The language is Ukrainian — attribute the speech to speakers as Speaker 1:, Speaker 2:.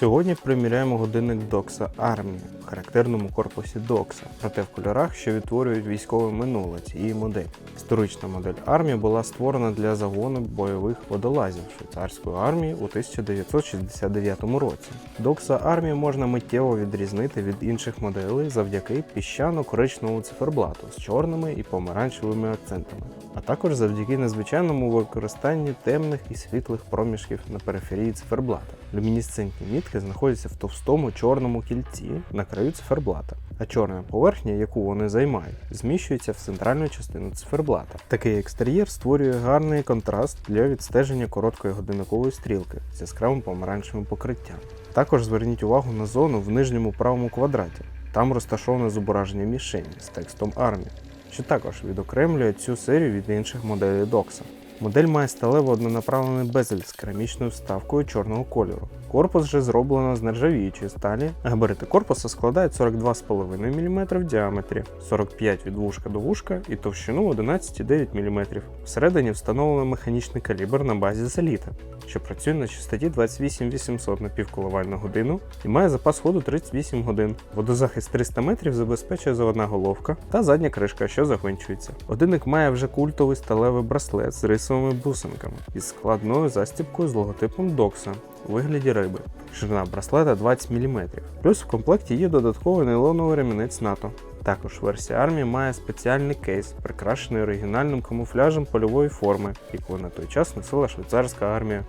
Speaker 1: Сьогодні приміряємо годинник Докса Армія в характерному корпусі Докса, проте в кольорах, що відтворюють військове минуле цієї моделі. Історична модель армії була створена для загону бойових водолазів швейцарської армії у 1969 році. Докса армію можна миттєво відрізнити від інших моделей завдяки піщано-коричневому циферблату з чорними і помаранчевими акцентами, а також завдяки незвичайному використанні темних і світлих проміжків на периферії циферблата. Люмінесцентні мітки знаходяться в товстому чорному кільці на краю циферблата, а чорна поверхня, яку вони займають, зміщується в центральну частину циферблата. Такий екстер'єр створює гарний контраст для відстеження короткої годинникової стрілки з яскравим помаранчевим покриттям. Також зверніть увагу на зону в нижньому правому квадраті. Там розташоване зображення мішені з текстом армії, що також відокремлює цю серію від інших моделей Докса. Модель має сталево однонаправлений безель з керамічною вставкою чорного кольору. Корпус же зроблено з нержавіючої сталі. Габарити корпуса складають 42,5 мм в діаметрі, 45 від вушка до вушка і товщину 11,9 мм. Всередині встановлено механічний калібр на базі Заліта, що працює на частоті 28800 на півколовальну годину і має запас ходу 38 годин. Водозахист 300 метрів забезпечує заводна головка та задня кришка, що загвинчується. Годинник має вже культовий сталевий браслет з рисовими бусинками із складною застібкою з логотипом Докса у вигляді риби. Ширина браслета 20 мм. Плюс в комплекті є додатковий нейлоновий ремінець НАТО. Також версія армії має спеціальний кейс, прикрашений оригінальним камуфляжем польової форми, яку на той час носила швейцарська армія.